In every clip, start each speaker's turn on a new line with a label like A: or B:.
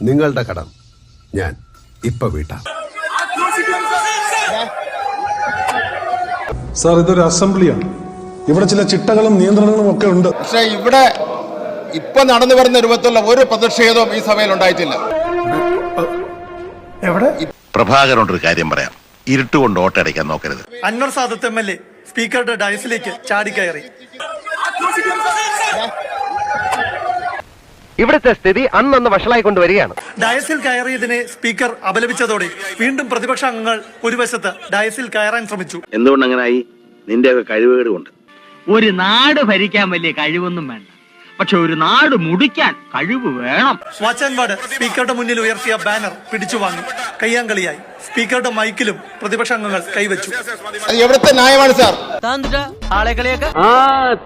A: നിങ്ങളുടെ കടം ഞാൻ ഇപ്പൊ വീട്ടാം.
B: സാർ ഇതൊരു അസംബ്ലിയാണ്. ഇവിടെ ചില ചിട്ടകളും നിയന്ത്രണങ്ങളും ഒക്കെ ഉണ്ട്.
C: പക്ഷേ ഇവിടെ ഇപ്പൊ നടന്നു വരുന്ന രൂപത്തിലുള്ള ഒരു പ്രതിഷേധവും ഈ സഭയിൽ ഉണ്ടായിട്ടില്ല.
D: പ്രഭാകരനോട് ഒരു കാര്യം പറയാം. ഇരുട്ടുകൊണ്ട് ഓട്ടയടിക്കാൻ നോക്കരുത്.
E: Anwar Sadath M L A സ്പീക്കറുടെ ഡയസിലേക്ക് ചാടിക്കയറി
F: ഇവിടുത്തെ സ്ഥിതി അന്നന്ന് വഷളായി കൊണ്ടുവരികയാണ്.
E: ഡയസിൽ കയറിയതിനെ സ്പീക്കർ അപലപിച്ചതോടെ വീണ്ടും പ്രതിപക്ഷ അംഗങ്ങൾ ഒരു വശത്ത് ഡയസിൽ കയറാൻ ശ്രമിച്ചു.
D: എന്തുകൊണ്ട് അങ്ങനായി നിന്റെ കഴിവുകേട് കൊണ്ട്
G: ഒരു നാട് ഭരിക്കാൻ വലിയ കഴിവൊന്നും വേണ്ട. പക്ഷെ ഒരു നാട് മുടിക്കാൻ കഴിവ് വേണം.
E: വാച്ചാൻപാട് സ്പീക്കറുടെ മുന്നിൽ ഉയർത്തിയ ബാനർ പിടിച്ചു വാങ്ങി. കയ്യാങ്കളിയായി. സ്പീക്കറുടെ മൈക്കിലും പ്രതിപക്ഷ അംഗങ്ങൾ കൈവച്ചു
C: എവിടുത്തെ ന്യായമാണ് സാർ?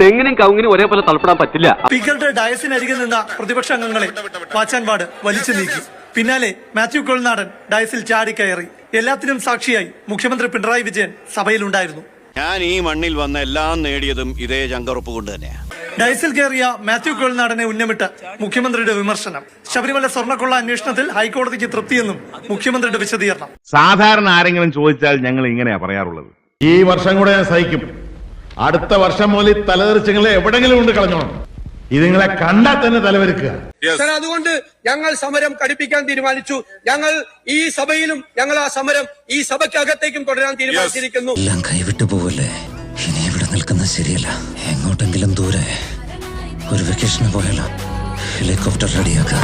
F: തെങ്ങിനും കവുങ്ങിനും ഒരേപോലെ തളപ്പെടാൻ പറ്റില്ല.
E: സ്പീക്കറുടെ ഡയസിനരികിൽ നിന്ന പ്രതിപക്ഷ അംഗങ്ങളെ വാച്ചാൻപാട് വലിച്ചു നീക്കി. പിന്നാലെ മാത്യു കൊൾനാടൻ ഡയസിൽ ചാടിക്കയറി എല്ലാത്തിനും സാക്ഷിയായി മുഖ്യമന്ത്രി പിണറായി വിജയൻ സഭയിലുണ്ടായിരുന്നു.
H: ഞാൻ ഈ മണ്ണിൽ വന്ന എല്ലാം നേടിയതും ഇതേ ചങ്കറുപ്പ് കൊണ്ട് തന്നെയാണ്
E: ഡയസിൽ കയറിയ മാത്യു കേൾനാടനെ ഉന്നമിട്ട് മുഖ്യമന്ത്രിയുടെ വിമർശനം. ശബരിമല സ്വർണക്കൊള്ള അന്വേഷണത്തിൽ ഹൈക്കോടതിക്ക് തൃപ്തിയെന്നും മുഖ്യമന്ത്രിയുടെ വിശദീകരണം.
I: സാധാരണ ആരെങ്കിലും ചോദിച്ചാൽ ഞങ്ങൾ ഇങ്ങനെയാ പറയാറുള്ളത്. ഈ വർഷം കൂടെ ഞാൻ സഹിക്കും. അടുത്ത വർഷം മുതൽ തലതെറിച്ചങ്ങളെ എവിടെങ്കിലും കൊണ്ട് കളഞ്ഞോണം. ഇതുങ്ങളെ കണ്ടാൽ തന്നെ തലവെരുക്കുക
J: സർ അതുകൊണ്ട് ഞങ്ങൾ സമരം കടുപ്പിക്കാൻ തീരുമാനിച്ചു. ഞങ്ങൾ ഈ സഭയിലും ഞങ്ങൾ ആ സമരം ഈ സഭയ്ക്കകത്തേക്കും തുടരാൻ തീരുമാനിച്ചിരിക്കുന്നു.
K: എല്ലാം കൈവിട്ടു പോവല്ലേ? ഇനി ഇവിടെ നിൽക്കുന്നത് ശരിയല്ല. എങ്ങോട്ടെങ്കിലും ദൂരെ ഒരു വെക്കേഷന് പോയാലോ? ഹെലികോപ്റ്റർ റെഡിയാക്കാം